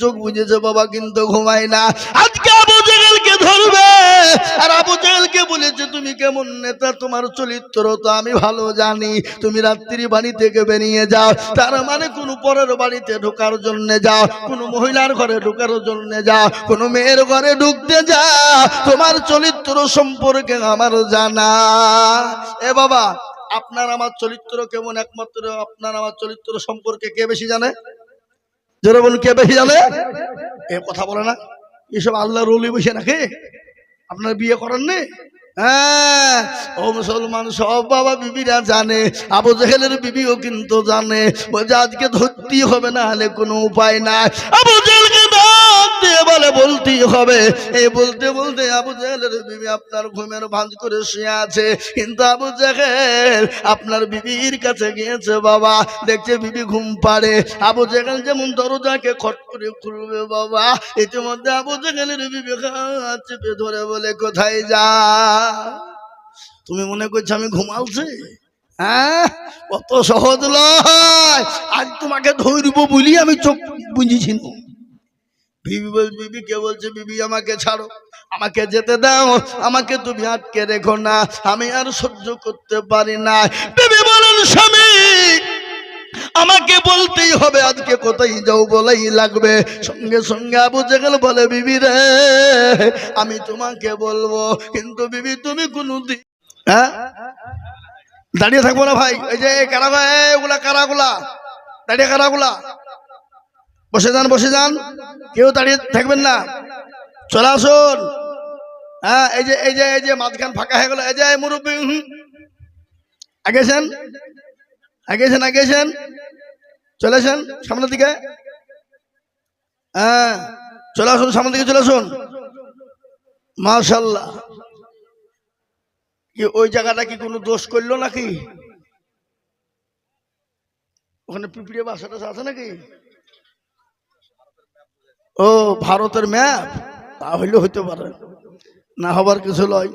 চোখ বুঝেছে বাবা, কিন্তু ঘুমায় না। আজকে আবু জেহেলকে ধরবে। আর আবু জেহেলকে বলেছে, তুমি কেমন নেতা? তোমার চরিত্র তো আমি ভালো জানি। তুমি রাত্রি বাড়ি থেকে বেরিয়ে যাও। তার মানে কোনো পরের বাড়িতে ঢোকার জন্য যাও, কোনো মহিলার ঘরে ঢোকার জন্য যাও, কোনো মেয়ের ঘরে ঢুকতে যাও। তোমার চরিত্র সম্পর্কে আমার জানা। এ বাবা, আপনার আমার চরিত্র কেমন? একমাত্র আপনার আমার চরিত্র সম্পর্কে কে বেশি জানে? যারা বলুন, কে বেশি জানে? এ কথা বলে না। এসব আল্লাহ রুলি বসে নাকি? আপনার বিয়ে করেন নি? হ্যাঁ ও মুসলমান, সব বাবা বিবিরা জানে, আবু জেহেলের বিবিও কিন্তু জানে। বলছে আজকে ধরতেই হবে, না হলে কোনো উপায় নাই। আবু জেহেলকে দিয়ে বলে, বলতেই হবে। এই বলতে বলতে আবু জেহেলের বিবি আপনার ঘুমের ভাঁজ করে শুয়ে আছে। কিন্তু আবু জেহেল আপনার বিবির কাছে গিয়েছে, বাবা, দেখছে বিবি ঘুম পাড়ে। আবু জেহেল যেমন দরজাকে খট করে খুলবে, বাবা, ইতিমধ্যে আবু জেহেলের বিবি চেপে ধরে বলে, কোথায় যা? তুমি মনে করছ আমি ঘুমালছি? হ্যাঁ? কত সহজ নয় আজ তোমাকে ধরব বলি আমি চোখ বুঝেছি না। বিবি বল বিবি কে বলছে, বিবি আমাকে ছাড়ো, আমাকে যেতে দাও, আমাকে তুমি আটকে রেখো না, আমি আর সহ্য করতে পারি না। বিবি বলেন স্বামী, আমাকে বলতেই হবে, আজকে কোথায় যাও বলেই লাগবে। সঙ্গে সঙ্গে আবু জেগেল বলে, বিবি রে, আমি তোমাকে বলব, কিন্তু বিবি তুমি কোনো দিন হ্যাঁ? দাঁড়িয়ে থাকব না ভাই, এই যে কারা ভাই ওগুলা কারাগুলা দাঁড়িয়ে কারাগুলা বসে যান বসে যান। কেউ দাঁড়িয়ে থাকবেন না। চলে আসুন। হ্যাঁ এই যে এই যে এই যে মাঝখান ফাঁকা হয়ে গেল। এই যে মুরব্বী। আগেছেন আগেছেন আগেছেন চলেছেন সামনের দিকে। হ্যাঁ চলে আসুন সামনের দিকে, চলে আসুন। মাশাল্লাহ কি, ওই জায়গাটা কি কোনো দোষ করল নাকি? ওখানে পিঁপড়ে বাসাটা আছে নাকি? ও ভারতের ম্যাপ? তা হইলে হইতে পারে। না হবার কিছু লয়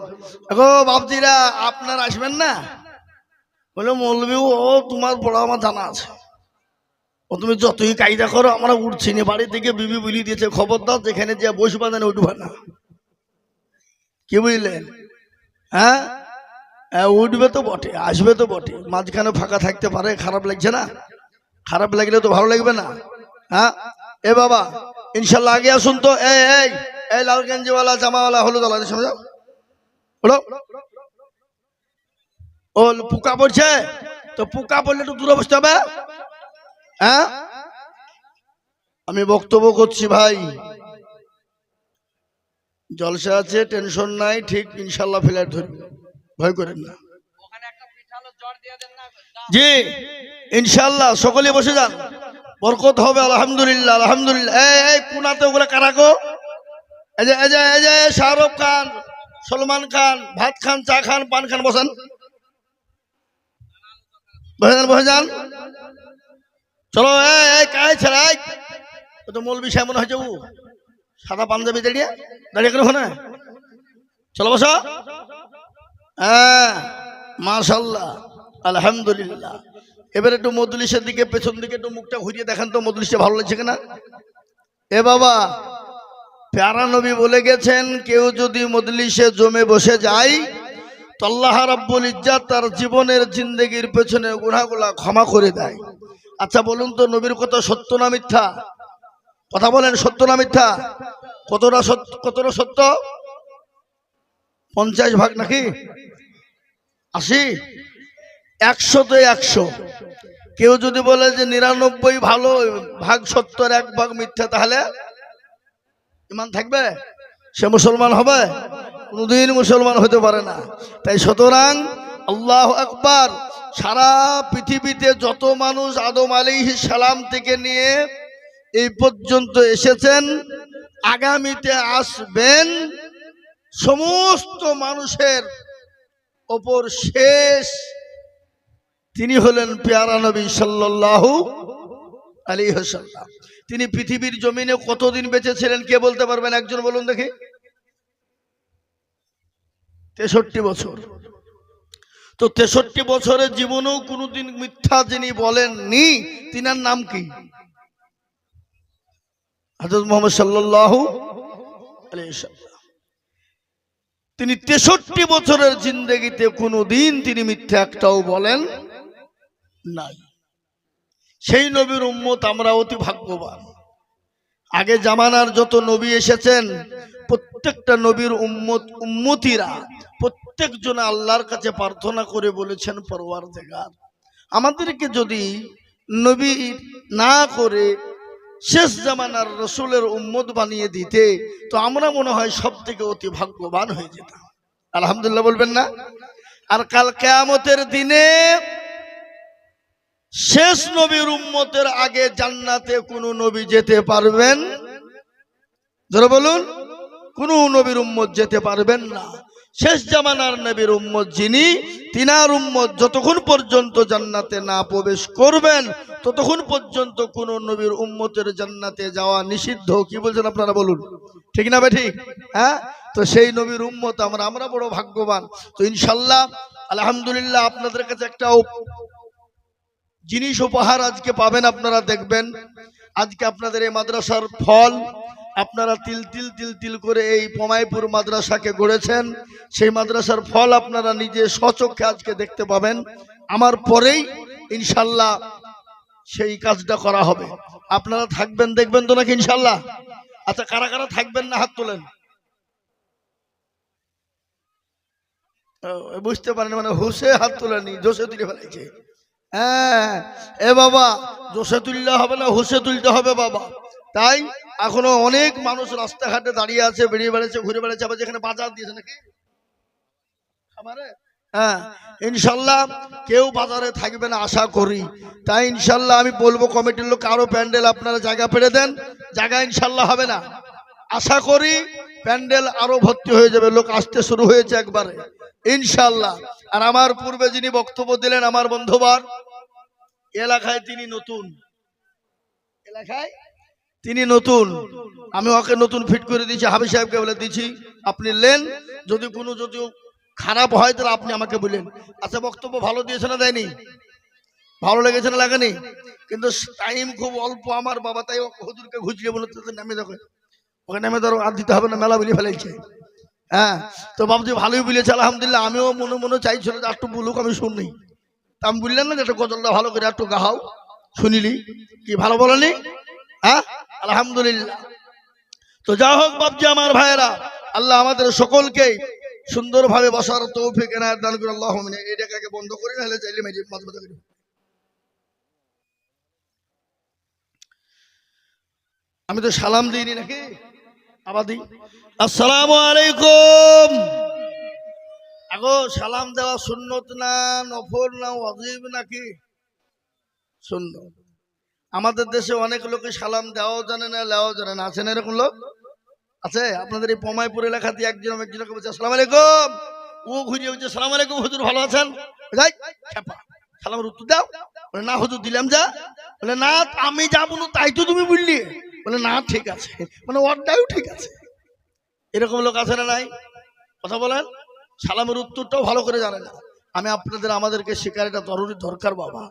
বাবজিরা আপনার আসবেন না? বলে মৌলবী ও তোমার বড় আমার জানা আছে। ও তুমি যতই কায়দা করো আমরা উঠছি না। বাড়ি থেকে বিবি বলি দিয়েছে খবর দাও যেখানে যে বসবা না উঠবা না। কি বুঝলেন হ্যাঁ? হ্যাঁ, উঠবে তো বটে আসবে তো বটে। মাঝখানে ফাঁকা থাকতে পারে খারাপ লাগছে না? খারাপ লাগলে তো ভালো লাগবে না। হ্যাঁ? এ বাবা ইনশাল্লাহ আগে আসুন তো। এই এই এই লাল গেঞ্জিওয়ালা জামাওয়ালা হলুদ আলা সামনে যাও। হলো ও পোকা পড়ছে? তো পোকা পড়লে একটু দূরে বসতে হবে। হ্যাঁ? আমি বক্তব্য করছি ভাই। জলসা আছে টেনশন নাই ঠিক ইনশাল্লাহ ফ্ল্যাট ধরবে। ভয় করেন না। জি ইনশাল্লাহ সকলে বসে যান। বরকত হবে, আলহামদুলিল্লাহ আলহামদুলিল্লাহ। এই কোনাতে ওগুলো কারাগো এই যে এই যে এই যে, শাহরুখ খান, সলমান খান, ভাত খান, চা খান, পান খান, বসেন। বসে যান বসে যান। চলো, এই কায় ছেড়ে, এই। ও তো মৌলবি সাহেব মনে হয়েছে ও সাদা পাঞ্জাবি দাঁড়িয়ে দাঁড়িয়ে কেন ওখানে চলো, বসো। হ্যাঁ মাশাল্লাহ, আলহামদুলিল্লাহ। এবার একটু মদলিসের দিকে পেছন দিকে একটু মুখটা ঘুরিয়ে দেখান তো মদলিসটা ভালো লাগছে কিনা? এ বাবা, প্যারা নবী বলে গেছেন, কেউ যদি মদলিসে জমে বসে যায়, তো আল্লাহ রাব্বুল ইজ্জাত তার জীবনের জিন্দগির পেছনে গুনাহগুলা ক্ষমা করে দেয়। আচ্ছা বলুন তো, নবীর কথা সত্য না মিথ্যা? কথা বলেন, সত্য না মিথ্যা? কতটা সত্য কতটা সত্য? পঞ্চাশ ভাগ নাকি? আশি? একশোতে একশো। কেউ যদি বলে যে নিরানব্বই ভালো, ভাগ সত্তর, এক ভাগ মিথ্যা, তাহলে ইমান থাকবে? সে মুসলমান হবে? কোনোদিন মুসলমান হতে পারে না। তাই সুতরাং আল্লাহ আকবার, সারা পৃথিবীতে যত মানুষ আদম আলী সালাম থেকে নিয়ে এই পর্যন্ত এসেছেন, আগামীতে আসবেন, সমস্ত মানুষের ওপর শেষ তিনি হলেন পেয়ারা নবী সাল্লাল্লাহু আলী হাসাল্লাম তিনি পৃথিবীর জমিনে কতদিন বেঁচে ছিলেন কে বলতে পারবেন একজন বলুন দেখি? তেষট্টি বছর। তো তেষট্টি বছরের জীবনেও কোনোদিন মিথ্যা যিনি বলেননি, তিনার নাম কি? হজরত মোহাম্মদ আলাইহি তিনি তেষট্টি বছরের জিন্দগিতে কোনো দিন তিনি মিথ্যা একটাও বলেন নাই। সেই নবীর উম্মত আমরা অতি ভাগ্যবান। আগে জামানার যত নবী এসেছেন, প্রত্যেকটা নবীর উম্মত উম্মতিরা প্রত্যেকজন আল্লাহর কাছে প্রার্থনা করে বলেছেন পরওয়ার দেগার আমাদেরকে যদি নবী না করে শেষ জামানার রসুলের উম্মত বানিয়ে দিতে, তো আমরা মনে হয় সব থেকে অতি ভাগ্যবান হয়ে যেতাম। আলহামদুলিল্লাহ বলবেন না? আর কাল কেয়ামতের দিনে শেষ নবীর উম্মতের আগে জান্নাতে কোনো নবী যেতে পারবেন? ধরে বলুন, কোন নবীর উম্মত যেতে পারবেন না। শেষ জামানার নবীর উম্মত যিনি, তিনার উম্মত যতক্ষণ পর্যন্ত জান্নাতে না প্রবেশ করবেন, ততক্ষণ পর্যন্ত কোন নবীর উম্মতের জান্নাতে যাওয়া নিষিদ্ধ। কি বলছেন আপনারা বলুন? ঠিক না ঠিক? হ্যাঁ? তো সেই নবীর উম্মত আমরা আমরা বড় ভাগ্যবান। তো ইনশাল্লাহ, আলহামদুলিল্লাহ আপনাদের কাছে একটা জিনিস উপহার আজকে পাবেন আপনারা দেখবেন। আজকে আপনাদের এই মাদ্রাসার ফল, আপনারা তিল তিল তিল তিল করে এই পমাইপুর মাদ্রাসাকে গড়েছেন। সেই মাদ্রাসার ফল আপনারা নিজে স্বচক্ষে আজকে দেখতে পাবেন। আমার পরেই ইনশাল্লাহ সেই কাজটা করা হবে। আপনারা থাকবেন, দেখবেন তো নাকি ইনশাল্লাহ? আচ্ছা কারা কারা থাকবেন না হাত তোলেন? বুঝতে পারেন মানে হুসে হাত তোলেনি জোসে তুলে ফেলেছে। হ্যাঁ। এ বাবা জোসে তুললে হবে না হুসে তুলতে হবে বাবা। তাই এখনও অনেক মানুষ রাস্তাঘাটে দাঁড়িয়ে আছে, বেরিয়ে বেড়েছে ঘুরে বেড়াচ্ছে, আবার যেখানে বাজার দিয়েছে নাকি? খাবারে হ্যাঁ ইনশাল্লাহ কেউ বাজারে থাকবে না, আশা করি। তাই ইনশাল্লাহ আমি বলব কমিটির লোক আরও প্যান্ডেল আপনারা জায়গা পেরে দেন। জায়গা ইনশাল্লাহ হবে না। আশা করি প্যান্ডেল আরও ভর্তি হয়ে যাবে, লোক আসতে শুরু হয়েছে একবারে। ইনশাল্লাহ আর আমার পূর্বে যিনি বক্তব্য দিলেন, আমার বন্ধুবার, এলাকায় তিনি নতুন। এলাকায় তিনি নতুন। আমি ওকে নতুন ফিট করে দিয়েছি হাবি সাহেবকে বলে দিয়েছি, আপনি লেন, যদি কোনো যদি খারাপ হয়, তাহলে আপনি আমাকে বলেন। আচ্ছা বক্তব্য ভালো দিয়েছে না দেয়নি? ভালো লেগেছে না লাগেনি? কিন্তু টাইম খুব অল্প আমার বাবা, তাই হুজুরকে ঘুচলে বলে নামে দেখো। ওকে নামে ধরো, আর দিতে হবে না, মেলা বলে ফেলেছে। হ্যাঁ তো বাবুজি ভালোই বলেছে, আলহামদুলিল্লাহ, আমিও মনে মনে চাইছিল যে একটু বলুক, আমি শুনি তা আমি বললেন না যে একটা গজলটা ভালো করে একটু গাহাও, শুনিলি। কি ভালো বলেনি? হ্যাঁ? আলহামদুলিল্লাহ। তো যা হোক বাবজি আমার ভাইয়েরা, আল্লাহ আমাদের সকলকে সুন্দরভাবে বসার তৌফিক, এনায়ত দান করে আল্লাহ এই টাকাকে বন্ধ করে না হলে চাইলে মাঝে মাঝে করে। আমি তো সালাম দিইনি নাকি? আবার দিই আসসালামু আলাইকুম। আগো, সালাম দেওয়া সুন্নত না, নফল না, ওয়াজিব নাকি? সুন্নত। আমাদের দেশে অনেক লোকে সালাম দেওয়াও জানে না লেওয়াও জানে না। আছেন এরকম লোক? আছে? আপনাদের এই পমাইপুর এলাকাতে একজন একজনকে বলছে, আসসালাম আলাইকুম। ও ঘুরিয়ে বলছে, সালাম আলাইকুম, হুজুর ভালো আছেন? যাই সালামের উত্তর দাও। না হুজুর, দিলাম যা। বলে, না, আমি যা বলু তাই তো তুমি বললি। বলে, না, ঠিক আছে। মানে ওরটাও ঠিক আছে। এরকম লোক আছে না নাই? কথা বলেন? সালামের উত্তরটাও ভালো করে জানে না। আমি আপনাদের, আমাদেরকে শেখার এটা জরুরি দরকার, বাবা।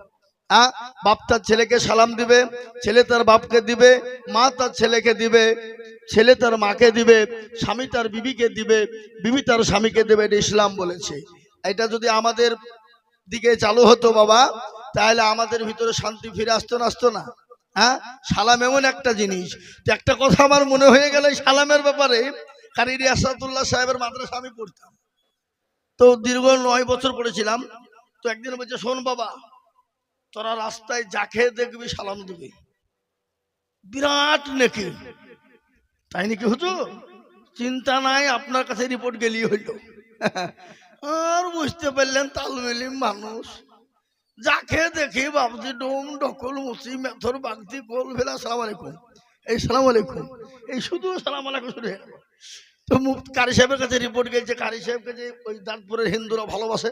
হ্যাঁ? বাপ তার ছেলেকে সালাম দিবে, ছেলে তার বাপকে দিবে, মা তার ছেলেকে দিবে, ছেলে তার মাকে দিবে, স্বামী তার বিবিকে দিবে, বিবি তার স্বামীকে দেবে, এটা ইসলাম বলেছে। এটা যদি আমাদের দিকে চালু হতো, বাবা, তাহলে আমাদের ভিতরে শান্তি ফিরে আসতো না আসতো না। হ্যাঁ? সালাম এমন একটা জিনিস। একটা কথা আমার মনে হয়ে গেল সালামের ব্যাপারে কারিরি আসাদুল্লাহ সাহেবের মাদ্রাসা আমি পড়তাম। তো দীর্ঘ নয় বছর পড়েছিলাম। তো একদিন বলছে, শোন বাবা, তোরা রাস্তায় যাকে দেখবি সালাম দিবি। বিরাট নেকি। তাই নাকি হতো চিন্তা নাই, আপনার কাছে রিপোর্ট গেলি হইল। আর বুঝতে পারলেন তালমেলি মানুষ। যাকে দেখি, বাবজি ডোম ডকল, মুসি মেথর, বাগদি, গোল ভেলা সালাম আলাইকুম। এই সালাম আলাইকুম। এই শুধু সালাম আলাইকুম গেল। তো কারি সাহেবের কাছে রিপোর্ট গেছে কারি সাহেবকে যে ওই দাঁতপুরের হিন্দুরা ভালোবাসে।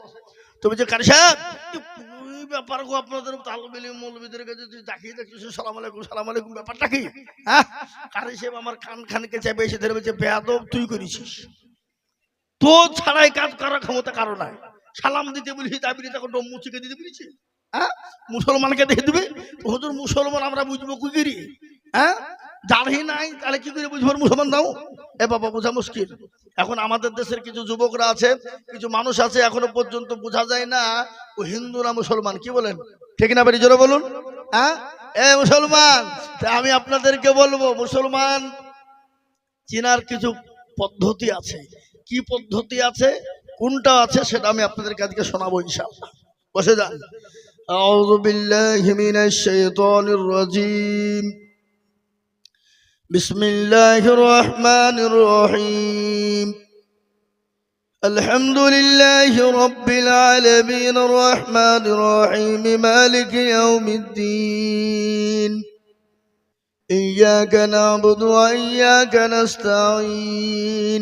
তো বলছে কারি সাহেব ওই ব্যাপার গো আপনাদের তালবেলি মৌলবিদের কাছে তুই তাকিয়ে দেখছিস, সালাম আলাইকুম সালাম আলাইকুম, ব্যাপারটা কি? হ্যাঁ? কারি সাহেব আমার কান খানকে চেপে এসে ধরে বলছে, বেয়াদব তুই করেছিস। তো ছাড়াই কাজ করার ক্ষমতা কারও নাই। সালাম দিতে বলি দাবি তাকে ডম মুচিকে দিতে বলেছি। হ্যাঁ? মুসলমানকে দেখে দিবে? হুজুর মুসলমান আমরা বুঝব কি করি? হ্যাঁ? দাড়ি নাই তাহলে কি করে বুঝব? মুসলমান দাও। এ বাবা বোঝা মুশকিল। এখন আমাদের দেশের কিছু যুবকরা আছে কিছু মানুষ আছে এখনও পর্যন্ত বোঝা যায় না ও হিন্দু না মুসলমান কি বলেন? ঠিক না জোরে বলুন। হ্যাঁ? এ মুসলমান আমি আপনাদেরকে বলব মুসলমান চিনার কিছু পদ্ধতি আছে। কি পদ্ধতি আছে? কোনটা আছে সেটা আমি আপনাদেরকে আজকে শোনাবো ইনশাআল্লাহ বসে যান أعوذ بالله من الشيطان الرجيم بسم الله الرحمن الرحيم الحمد لله رب العالمين الرحمن الرحيم مالك يوم الدين إياك نعبد وإياك نستعين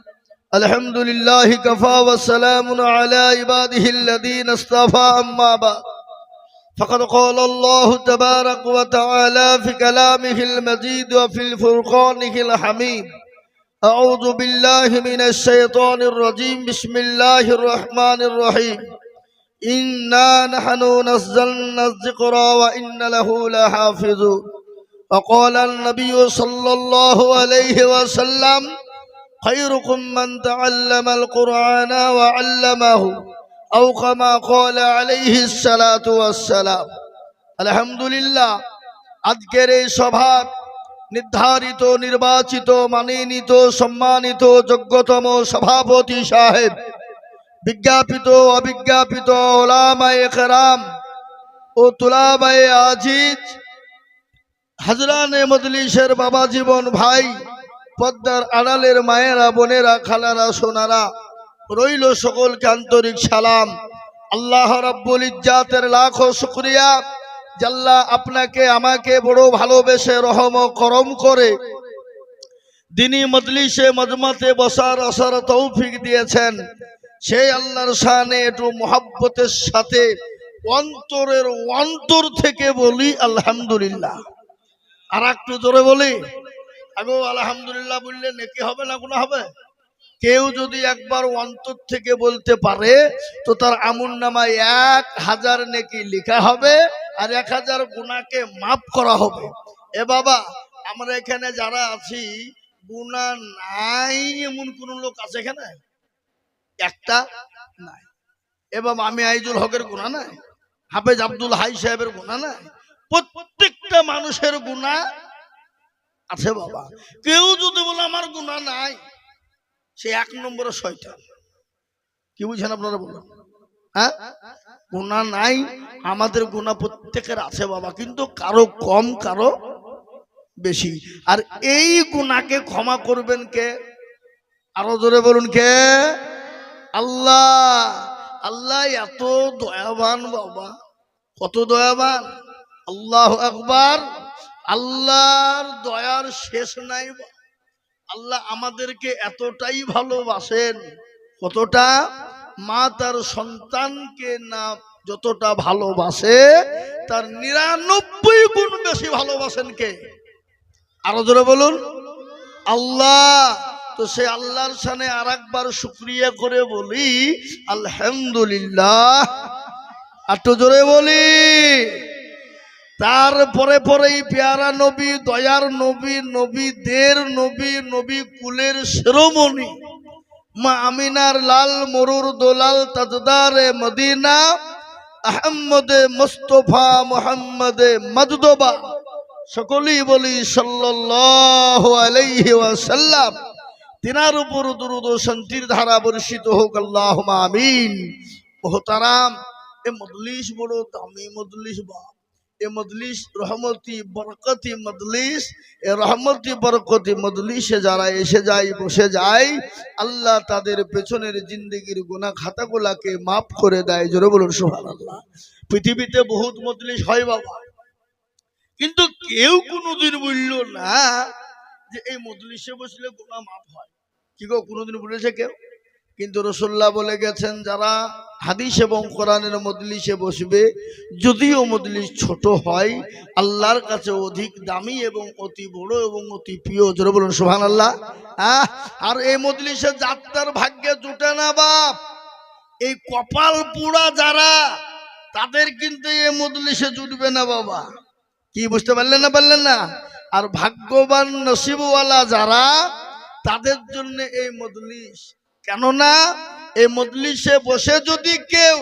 الحمد لله كفى وسلام على عباده الذين اصطفى أما بعد فقد قال الله تبارك وتعالى في كلامه المجيد وفي الفرقانه الحميد أعوذ بالله من الشيطان الرجيم بسم الله الرحمن الرحيم إنا نحن نزلنا الذكر وإن له لحافظون وقال النبي صلى الله عليه وسلم خيركم من تعلم القرآن وعلمه أو كما قال عليه الصلاة والسلام الحمد لله আজকের এই সভার নির্ধারিত নির্বাচিত মানিনীত সম্মানিত যোগ্যতম সভাপতি সাহেব বিজ্ঞাপিত অবিজ্ঞাপিত ওলামায়ে কেরাম ও তুলাবায়ে আজিজ হাজরানে মজলিসের বাবা জীবন ভাই পদ্মার আড়ালের মায়েরা, বোনেরা, খালারা, সোনারা, রইল সকলকে আন্তরিক সালাম। আল্লাহ রাব্বুল ইজ্জাতের লাখো শুক্রিয়া। জাল্লা আপনাকে, আমাকে বড় ভালোবেসে রহম করম করে দিনী মজলিসে, মজমাতে বসার, আসার তৌফিক দিয়েছেন। সেই আল্লাহর শানে একটু মোহাব্বতের সাথে, অন্তরের অন্তর থেকে বলি, আলহামদুলিল্লাহ। আর একটু জোরে বলি আগো আলহামদুলিল্লাহ বললে নেকি হবে না গুণা হবে? কেউ যদি একবার অন্তর থেকে বলতে পারে, তো তার আমুন নামায় এক হাজার নেকি লেখা হবে আর এক হাজার গুণাকে মাফ করা হবে। এ বাবা, আমরা এখানে যারা আছি গুণা নাই এমন কোন লোক আছে এখানে? একটা নাই। এবং আমি আইজুল হকের গুণা নাই, হাফেজ আব্দুল হাই সাহেবের গুণা নাই। প্রত্যেকটা মানুষের গুণা আছে বাবা। কেউ যদি বলে আমার গুণা নাই, সে এক নম্বরে শয়তান। কি বুঝেন আপনারা বলুন? হ্যাঁ? গুণা নাই, আমাদের গুণা প্রত্যেকের আছে বাবা, কিন্তু কারও কম, কারও বেশি। আর এই গুণাকে ক্ষমা করবেন কে? আরও জোরে বলুন কে? আল্লাহ আল্লাহ এত দয়াবান বাবা, কত দয়াবান। আল্লাহ আকবার। আল্লাহর দয়ার শেষ নাই আল্লাহ আমাদেরকে এতটাই ভালোবাসেন, কতটা? মা তার সন্তানকে না যতটা ভালোবাসে, তার নিরানব্বই গুণ বেশি ভালোবাসেন কে? আরও জোরে বলুন। আল্লাহ, তো সে আল্লাহর সানে আর একবার শুক্রিয়া করে বলি, আলহামদুলিল্লাহ। একটু জোরে বলি। তারপরে পরেই পেয়ারা নবী, দয়ার নবী নবী নবীদের নবী নবী কুলের শিরোমণি। মা আমিনার লাল, মরুর দোলাল, তাজদারে মদিনা আহম্মদে মুস্তফা, মোহাম্মদে মজদবা। সকলেই বলি ওয়াসাল্লাম। তিনার উপর দুরুদ ও শান্তির ধারা বর্ষিত হোক আল্লাহ আমিন। মোহতারাম, এ মজলিস বড় দামি মজলিস বা এ মজলিস, রহমতি, বরকতি এ রহমতি, বরকতি যারা এসে যায়, বসে যায়, আল্লাহ তাদের পেছনের মাফ করে দেয়। জোরে বলুন সোহান আল্লাহ পৃথিবীতে বহুত মজলিস হয় বাবা। কিন্তু কেউ কোনোদিন বলল না যে এই মজলিসে বসলে গোনা মাফ হয়। কি গো, কোনোদিন বলেছে কেউ? কিন্তু রসুল্লাহ বলে গেছেন, যারা হাদিস এবং কোরআনের মজলিসে বসবে, যদিও মজলিস ছোট হয়, আল্লাহর কাছে অধিক দামি এবং অতি বড় এবং অতি প্রিয়। জোরে বলুন সুহান আল্লাহ আর এই মজলিসে যাত্রার ভাগ্যে জুটে না বাপ। এই কপাল পুরা যারা, তাদের কিন্তু এই মজলিসে জুটবে না বাবা। কি, বুঝতে পারলেন না পারলেন না? আর ভাগ্যবান নসিবওয়ালা যারা, তাদের জন্য এই মজলিস কেননা এই মজলিসে বসে যদি কেউ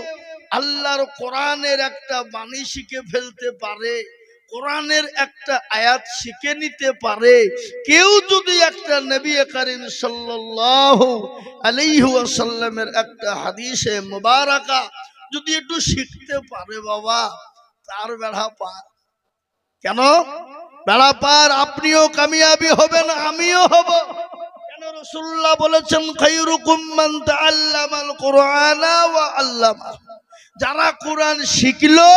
আল্লাহর কোরআনের একটা বাণী শিখে ফেলতে পারে, কোরআনের একটা আয়াত শিখে নিতে পারে, কেউ যদি একটা নবী করিম সাল্লাল্লাহু আলাইহি ওয়াসাল্লামের একটা হাদিসে মুবারাকা যদি একটু শিখতে পারে বাবা, তার বেড়া পার। কেন? বেড়া পার আপনিও কামিয়াবি হবেন, আমিও হব। রসুল্লাহ বলেছেন যারা কোরআন শিখলো,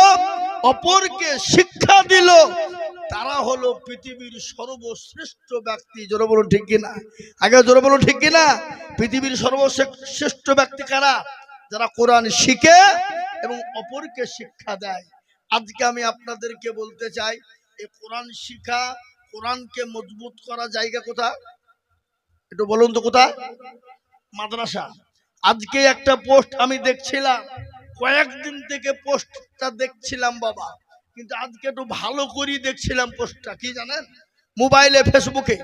অপরকে শিক্ষা দিল, তারা হলো পৃথিবীর সর্বশ্রেষ্ঠ ব্যক্তি। জোরে বলুন ঠিক কিনা? আগে জোরে বলুন ঠিক কিনা? পৃথিবীর সর্বশ্রেষ্ঠ ব্যক্তি কারা? যারা কোরআন শিখে এবং অপরকে শিক্ষা দেয়। আজকে আমি আপনাদেরকে বলতে চাই এই কোরআন শিখা, কোরআনকে মজবুত করা জায়গা কোথায়? একটু বলুন তো কোথায়? মাদ্রাসা। আজকে একটা পোস্ট আমি দেখছিলাম। কয়েকদিন থেকে পোস্টটা দেখছিলাম বাবা। কিন্তু আজকে একটু ভালো করেই দেখছিলাম পোস্টটা। কি জানেন? মোবাইলে, ফেসবুকে।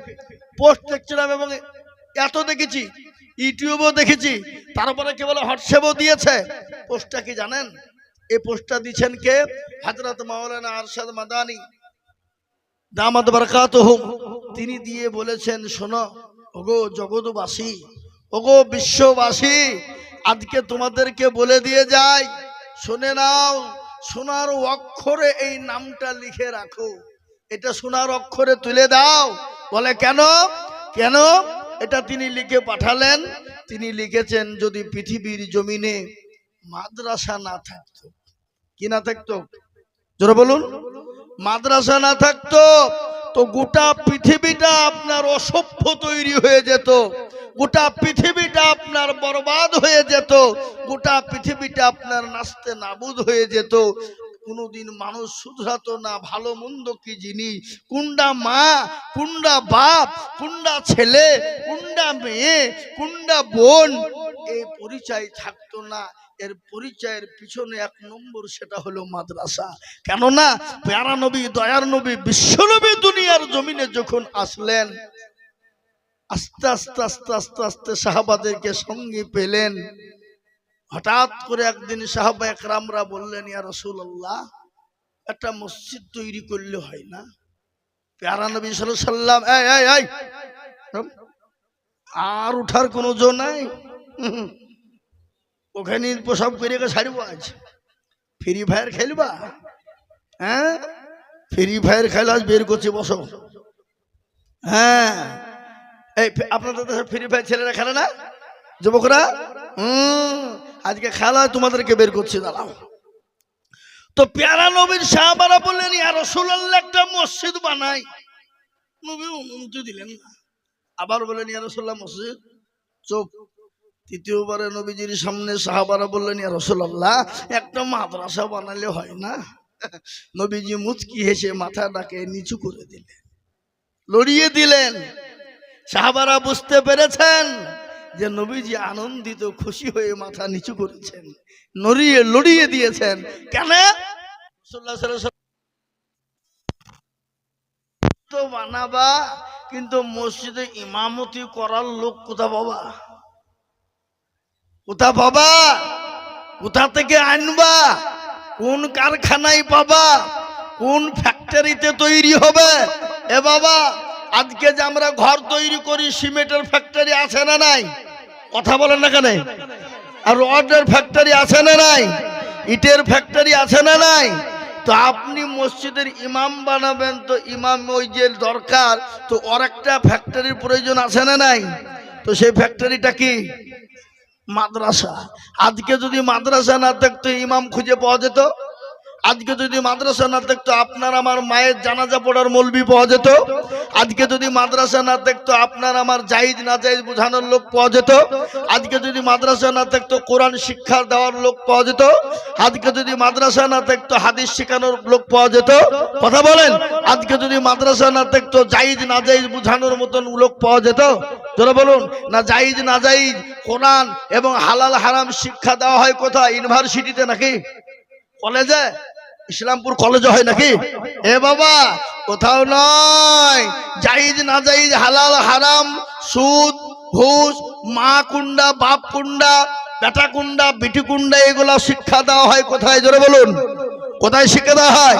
পোস্ট দেখছিলাম এবং এত দেখেছি, ইউটিউবেও দেখেছি। তারপরে কে বলে, হোয়াটসঅ্যাপও দিয়েছে। পোস্টটা কি জানেন? এই পোস্টটা দিচ্ছেন কে? হাজরত মাওলানা আরশাদ মাদানি। দামাদ বরকাত তিনি দিয়ে বলেছেন, শোনো ওগো জগৎবাসী, ওগো বিশ্ববাসী, আজকে তোমাদেরকে বলে দিয়ে যাই, শুনে নাও, সোনার অক্ষরে এই নামটা লিখে রাখো। এটা সোনার অক্ষরে তুলে দাও। বলে কেন? কেন? এটা তিনি লিখে পাঠালেন। তিনি লিখেছেন, যদি পৃথিবীর জমিনে মাদ্রাসা না থাকতো, কি না থাকতো? জোরে বলুন। মাদ্রাসা না থাকতো তো গোটা পৃথিবীটা আপনার অসভ্য তৈরি হয়ে যেত। গোটা পৃথিবীটা আপনার বরবাদ হয়ে যেত। গোটা পৃথিবীটা আপনার নাচতে নাবুদ হয়ে যেত। কোনোদিন মানুষ শুধরাতো না, ভালো মন্দ কি জিনিস? কুন্ডা মা, কুন্ডা বাপ, কুন্ডা ছেলে, কুন্ডা মেয়ে, কুন্ডা বোন এই পরিচয় থাকতো না। এর পরিচয়ের পিছনে এক নম্বর সেটা হলো মাদ্রাসা। কেননা প্যারা নবী, দয়ার নবী, বিশ্বনবী দুনিয়ার জমিনে যখন আসলেন, আস্তে আস্তে আস্তে আস্তে আস্তে সাহাবাদেরকে সঙ্গে পেলেন। হঠাৎ করে একদিন সাহাবা একরামরা বললেন, ইয়া রসুল্লাহ একটা মসজিদ তৈরি করলে হয় না? প্যারা নবী সাল্লাম আর উঠার কোনো জো নাই। ওখানে প্রসব করে ছাড়ব আজ। ফ্রি ফায়ার খেলবা? হ্যাঁ? ফ্রি ফায়ার খেলা আজ বের করছে, বসো। হ্যাঁ। এই, আপনাদের দেশে ফ্রি ফায়ার ছেলেরা খেলে না? যুবকরা? হুম। আজকে খেলা তোমাদেরকে বের করছে, দাঁড়াও। তো পেয়ারা নবীর সাহাবারা বললেন, ইয়া রসুল্লাহ একটা মসজিদ বানাই। নবী অনুমতি দিলেন না। আবার বললেন ইয়া মসজিদ? চোখ তৃতীয়বারে নবীজির সামনে সাহাবারা বললেন, ইয়া রসুল্লাহ একটা মাদ্রাসা বানালে হয় না? নবীজি মুচকি হেসে মাথাটাকে নিচু করে দিলেন, লড়িয়ে দিলেন। সাহাবারা বুঝতে পেরেছেন যে নবীজি আনন্দিত, খুশি হয়ে মাথা নিচু করেছেন, নড়িয়ে লড়িয়ে দিয়েছেন। কেন? তো বানাবা, কিন্তু মসজিদে ইমামতি করার লোক কোথা বাবা কোথা পাবা? কোথা থেকে আনবা? কোন কারখানায় পাবা? কোন ফ্যাক্টরিতে তৈরি হবে? এ বাবা, আজকে যে আমরা ঘর তৈরি করি, সিমেন্টের ফ্যাক্টরি আছে না নাই? কথা বলেন না কেন? আর রডের ফ্যাক্টরি আছে না নাই? ইটের ফ্যাক্টরি আছে না নাই? তো আপনি মসজিদের ইমাম বানাবেন তো ইমাম ওই যে দরকার, তো একটা ফ্যাক্টরির প্রয়োজন আছে না নাই? তো সেই ফ্যাক্টরিটা কি? মাদ্রাসা। আজকে যদি মাদ্রাসা না থাকতো ইমাম খুঁজে পাওয়া যেত? আজকে যদি মাদ্রাসা না থাকতো আপনার আমার মায়ের জানাজা পড়ার মলবি পাওয়া যেত। আজকে যদি মাদ্রাসা না থাকতো আপনার আমার জাহিদ না জাহিদ বোঝানোর লোক পাওয়া যেত। আজকে যদি মাদ্রাসা না থাকতো কোরআন শিক্ষা দেওয়ার লোক পাওয়া যেত। আজকে যদি মাদ্রাসা না থাকতো হাদিস শেখানোর লোক পাওয়া যেত। কথা বলেন? আজকে যদি মাদ্রাসা না থাকতো জাহিদ না জাহিদ বোঝানোর মতন লোক পাওয়া যেত? তোরা বলুন, না জাহিদ না জাহিদ কোরআন এবং হালাল হারাম শিক্ষা দেওয়া হয় কোথায়? ইউনিভার্সিটিতে নাকি? কলেজে? ইসলামপুর কলেজে হয় নাকি? এ বাবা, কোথাও নয়। জাইজ না জাইজ হালাল, হারাম, সুদ, ঘুষ, মা কুন্ডা বাপ কুন্ডা বেটা কুন্ডা বিটি কুন্ডা এগুলা শিক্ষা দেওয়া হয় কোথায়? জোরে বলুন। কোথায় শিক্ষা দেওয়া হয়?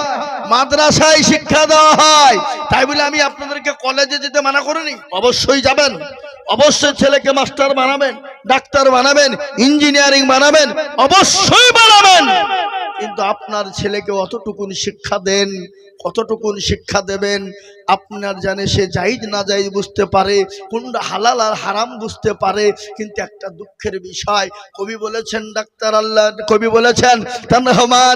মাদ্রাসায় শিক্ষা দেওয়া হয়। তাই বলে আমি আপনাদেরকে কলেজে যেতে মানা করিনি। অবশ্যই যাবেন। অবশ্যই ছেলেকে মাস্টার বানাবেন, ডাক্তার বানাবেন, ইঞ্জিনিয়ারিং বানাবেন, অবশ্যই বানাবেন। কিন্তু আপনার ছেলেকে অতটুকুন শিক্ষা দেন। কতটুকুন শিক্ষা দেবেন? আপনার জানে সে জাইজ না জাইজ বুঝতে পারে, কোনটা হালাল আর হারাম বুঝতে পারে, কিন্তু একটা দুঃখের বিষয়, কবি বলেছেন, ডাক্তার আল্লাহ, কবি বলেছেন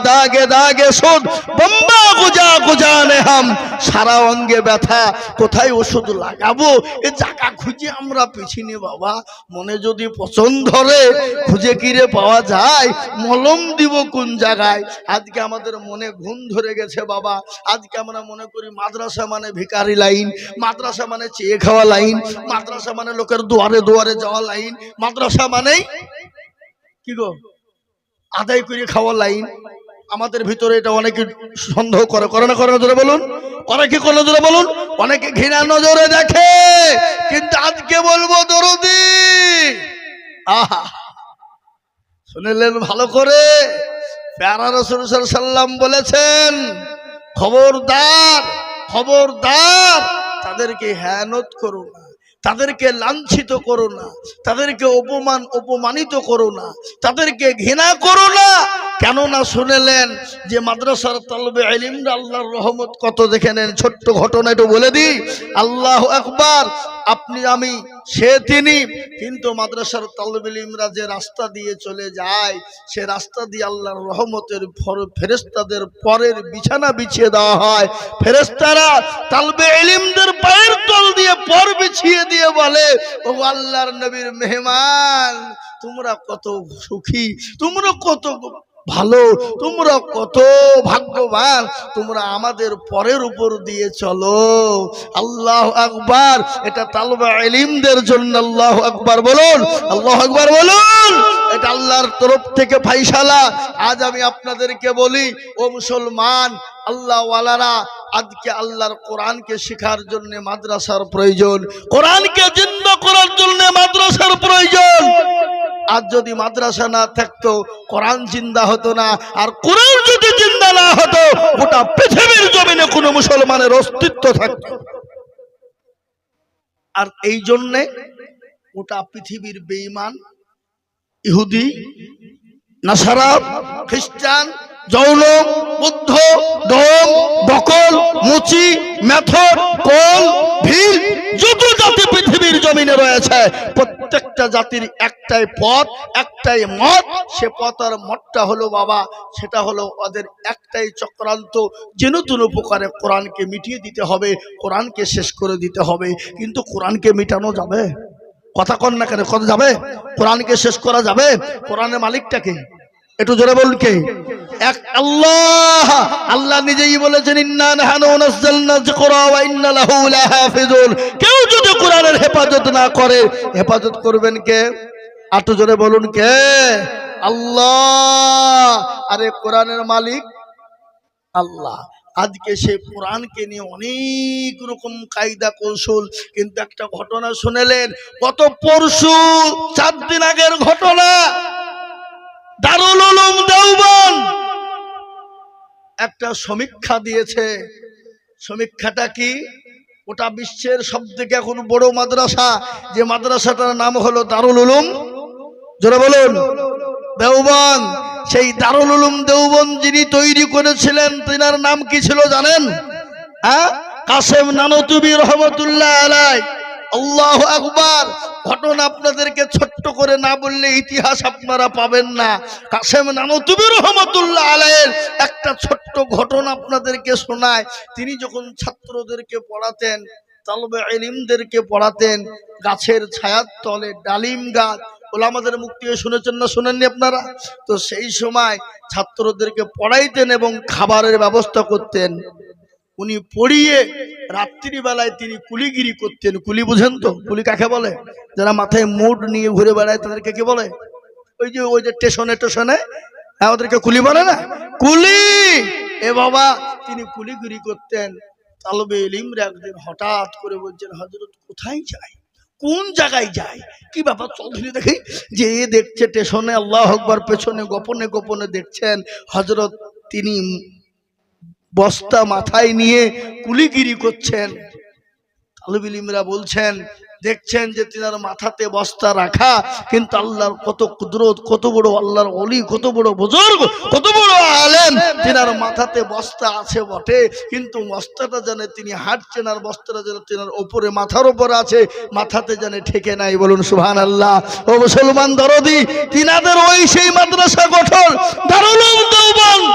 দাগে দাগে সুদ, বম্বা গুজা গুজা নেহাম সারা অঙ্গে ব্যথা, কোথায় ওষুধ লাগাবো? এ জায়গা খুঁজে আমরা পিছিনি বাবা, মনে যদি পছন্দ ধরে, খুঁজে কিরে পাওয়া যায়? মলম দিব কোন জায়গায়? আজকে আমাদের মনে ঘুম ধরে গেছে বাবা আজকে আমরা মনে করি, মাদ্রাসা মানে ভিকারি লাইন, মাদ্রাসা মানে চেয়ে খাওয়া লাইন, মাদ্রাসা মানে লোকের দুয়ারে দুয়ারে যাওয়া লাইন, মাদ্রাসা মানেই কি গো? আদায় করে খাওয়া লাইন। আমাদের ভিতরে এটা অনেকে সন্দেহ করে। করে না করে না, জোরে বলুন। করে কি, করে জোরে বলুন। অনেকে ঘৃণা নজরে দেখে, কিন্তু আজকে বলব দরদি? আহা। শুনিলেন ভালো করে? প্যারা রসুল সাল্লাম বলেছেন খবরদার খবরদার, তাদেরকে হ্যানত করো না, তাদেরকে লাঞ্ছিত করো না, তাদেরকে অপমান, অপমানিত করো না, তাদেরকে ঘৃণা করো না কেননা শুনেলেন যে মাদ্রাসার তলবে আলিমরা আল্লাহর রহমত কত দেখে নেন, ছোট্ট ঘটনা একটু বলে দিই। আল্লাহ একবার আপনি, আমি, সে, তিনি। কিন্তু মাদ্রাসার তালবিলিমরা যে রাস্তা দিয়ে চলে যায়, সে রাস্তা দিয়ে আল্লাহর রহমতের ফর- ফেরেশতাদের পরের বিছানা বিছিয়ে দেওয়া হয়। ফেরেশতারা তালবে এলিমদের পায়ের তল দিয়ে পর বিছিয়ে দিয়ে বলে, ও আল্লাহর নবীর মেহমান, তোমরা কত সুখী, তোমরা কত ভালো, তোমরা কত ভাগ্যবান, তোমরা আমাদের পরের উপর দিয়ে চলো। আল্লাহ আকবার, এটা তালবা এলিমদের জন্য আল্লাহ আকবার বলুন, আল্লাহ আকবার বলুন। এটা আল্লাহর তরফ থেকে ফাইসালা। আজ আমি আপনাদেরকে বলি, ও মুসলমান আল্লাহ ওয়ালারা আজকে আল্লাহর কোরআনকে শেখার জন্য মাদ্রাসার প্রয়োজন। কোরআনকে জিন্দ করার জন্য মাদ্রাসার প্রয়োজন। আজ যদি মাদ্রাসা না থাকতো, কোরআন জিন্দা হতো না। আর কোরআন যদি জিন্দা না হতো, গোটা পৃথিবীর জমিনে কোনো মুসলমানের অস্তিত্ব থাকতো। আর এই জন্যে গোটা পৃথিবীর বেঈমান ইহুদি, নাসারা, খ্রিস্টান, জৌন, বুদ্ধ ডোম বকল, মুচি, মেথর, কল, ভিল যত জাতি পৃথিবীর জমিনে রয়েছে। প্রত্যেকটা জাতির একটাই পথ, একটাই মত, সে পথ আর মতটা হলো বাবা, সেটা হলো ওদের একটাই চক্রান্ত। যেন তুন উপকারে কোরআনকে মিটিয়ে দিতে হবে, কোরআনকে শেষ করে দিতে হবে। কিন্তু কোরআনকে মিটানো যাবে? কথা কন না কেন? কথা যাবে? কোরআনকে শেষ করা যাবে? কোরআনের মালিকটাকে। একটু জোরে বলুন কে? এক আল্লাহ! আল্লাহ নিজেই বলেছেন, ইন্না নাহানু নাযালনা যিকরা ওয়া ইন্না লাহু লাহাফিজুন। কেউ যদি কোরআনের হেফাজত না করে, হেফাজত করবেন কে? একটু জোরে বলুন কে? আল্লাহ! আরে কোরআনের মালিক আল্লাহ। আজকে সে কোরআনকে নিয়ে অনেক রকম কায়দা কৌশল, কিন্তু একটা ঘটনা শুনেলেন, গত পরশু চার দিন আগের ঘটনা। দারুল উলুম দেওবন্দ একটা সমীক্ষা দিয়েছে। সমীক্ষাটা কি? ওটা বিশ্বের সব থেকে এখন বড় মাদ্রাসা, যে মাদ্রাসাটার নাম হলো দারুল উলুম। জোরে বলুন। দেওবন সেই দারুল উলুম দেওবন যিনি তৈরি করেছিলেন, তিনার নাম কি ছিল জানেন? হ্যাঁ? কাসেম নানতুবি রহমতুল্লাহ আলাই আল্লাহ আকবার। ঘটনা আপনাদেরকে ছোট্ট করে না বললে ইতিহাস আপনারা পাবেন না। কাসেম নানতুবি রহমতুল্লাহ আলাইয়ের একটা ছোট্ট ঘটনা আপনাদেরকে শোনায় তিনি যখন ছাত্রদেরকে পড়াতেন, তালবে এলিমদেরকে পড়াতেন, গাছের ছায়ার তলে ডালিম গাছ ওলামাদের দিয়ে শুনেছেন না শুনেননি আপনারা? তো সেই সময় ছাত্রদেরকে পড়াইতেন এবং খাবারের ব্যবস্থা করতেন। উনি পড়িয়ে রাত্রিবেলায় তিনি কুলিগিরি করতেন। কুলি বুঝেন তো? কুলি কাকে বলে? যারা মাথায় মুড নিয়ে ঘুরে বেড়ায় তাদেরকে কি বলে? ওই যে ওই যে স্টেশনে টেশনে? হ্যাঁ, ওদেরকে কুলি বলে না? কুলি! এ বাবা তিনি কুলিগিরি করতেন। তালবে ইলিমরা একদিন হঠাৎ করে বলছেন হজরত কোথায় যাই কোন জায়গায় যায়? কি ব্যাপার? চৌধুরী দেখি। যে এ দেখছে স্টেশনে, আল্লাহ আকবর, পেছনে, গোপনে গোপনে দেখছেন হজরত তিনি বস্তা মাথায় নিয়ে কুলিগিরি করছেন। তালবিল ইমরা বলছেন, দেখছেন যে তিনার মাথাতে বস্তা রাখা, কিন্তু আল্লাহর কত কুদরত, কত বড় আল্লাহর অলি কত বড় বুজুর্গ, কত বড় আলেম। তিনার মাথাতে বস্তা আছে বটে, কিন্তু বস্তাটা জানে তিনি হাঁটছেন আর বস্তাটা যেন তিনার ওপরে, মাথার ওপরে আছে, মাথাতে জানে ঠেকে নাই। বলুন সুহান আল্লাহ ও মুসলমান দরদি, তিনাদের ওই সেই মাদ্রাসা গঠন, দারুল উলুম দেওবন্দ।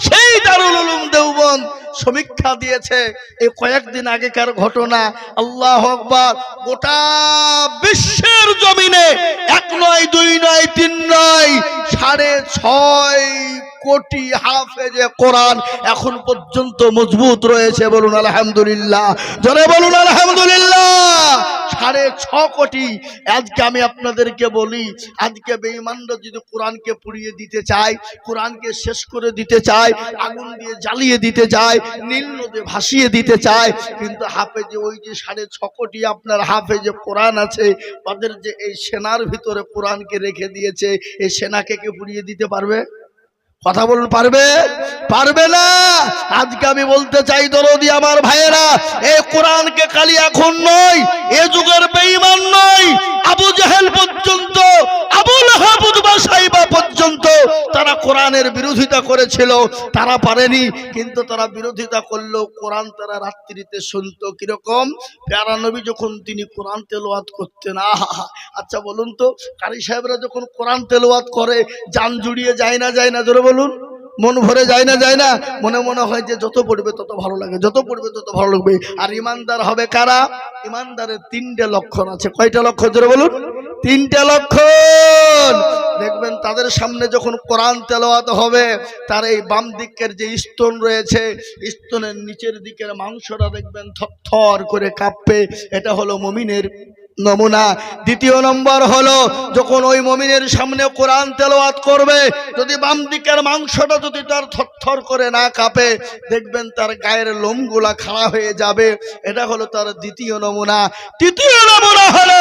সেই দারুল উলুম দেওবন্দ সমীক্ষা দিয়েছে এই কয়েকদিন আগেকার ঘটনা। আল্লাহ আকবার, গোটা বিশ্বের জমিনে এক নয়, দুই নয়, তিন নয়, সাড়ে ছয় কোটি হাফেজে কোরআন এখন পর্যন্ত মজবুত রয়েছে, বলুন আলহামদুলিল্লাহ। জনে বলুন আলহামদুলিল্লাহ। সাড়ে ছ কোটি। আজকে আমি আপনাদেরকে বলি, আজকে বেঈমানরা যদি কোরআনকে পুড়িয়ে দিতে চায়, কোরআনকে শেষ করে দিতে চায়, আগুন দিয়ে জ্বালিয়ে দিতে চায়, নীল নদে ভাসিয়ে দিতে চায়, কিন্তু হাফেজে ওই যে সাড়ে ছ কোটি আপনার হাফেজে কোরআন আছে, তাদের যে এই সেনার ভিতরে কোরআনকে রেখে দিয়েছে, এই সেনাকে কে পুড়িয়ে দিতে পারবে? কথা বলুন পারবে? পারবে না? আজকে আমি বলতে চাই, দরদি আমার ভাইয়েরা, এই কোরআনকে খালি এখন নয়, এ যুগের বেঈমান নয়, আবু জাহেল পর্যন্ত আবুল হাবুদবা সাইবা পর্যন্ত তারা কোরআনের বিরোধিতা করেছিল, তারা পারেনি, কিন্তু তারা বিরোধিতা করলেও কোরআন তারা রাত্রিতে শুনতো কীরকম? প্যারা নবী যখন তিনি কোরআন তেলোয়াত করতেন, আহা আচ্ছা বলুন তো, কারি সাহেবরা যখন কোরআন তেলোয়াত করে, যান জুড়িয়ে যায় না যায় না, জোরে বলুন। মন ভরে যায় না যায় না। মনে মনে হয় যে যত পড়বে তত ভালো লাগে, যত পড়বে তত ভালো লাগবে। আর ইমানদার হবে কারা? ইমানদারের তিনটে লক্ষণ আছে। কয়টা লক্ষণ? ধরে বলুন। তিনটে লক্ষণ। দেখবেন তাদের সামনে যখন কোরআন তেলাওয়াত হবে, তার এই বাম দিকের যে স্তন রয়েছে, স্তনের নিচের দিকের মাংসটা দেখবেন থর করে কাঁপবে। এটা হলো মমিনের নমুনা। দ্বিতীয় নম্বর হলো, যখন ওই মমিনের সামনে কোরআন তেলাওয়াত করবে, যদি বাম দিকের মাংসটা যদি তার থরথর করে না কাঁপে, দেখবেন তার গায়ের লোমগুলা খাড়া হয়ে যাবে। এটা হলো তার দ্বিতীয় নমুনা। তৃতীয় নমুনা হলো,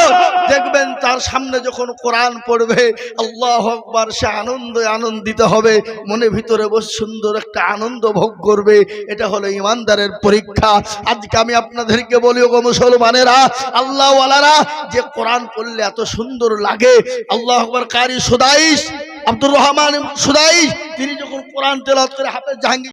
দেখবেন তার সামনে যখন কোরআন পড়বে, আল্লাহ আকবার, সে আনন্দে আনন্দিত হবে, মনে ভিতরে বস সুন্দর একটা আনন্দ ভোগ করবে। এটা হলো ইমানদারের পরীক্ষা। আজকে আমি আপনাদেরকে বলি গো মুসলমানেরা আল্লাহ ওয়ালারা যে কোরআন পড়লে এত সুন্দর লাগে। আল্লাহ কারি সুদাইশ, আব্দুর রহমান সুদাইশ, তিনি যখন কোরআন তেলাত করে হাফেজ জাহাঙ্গীর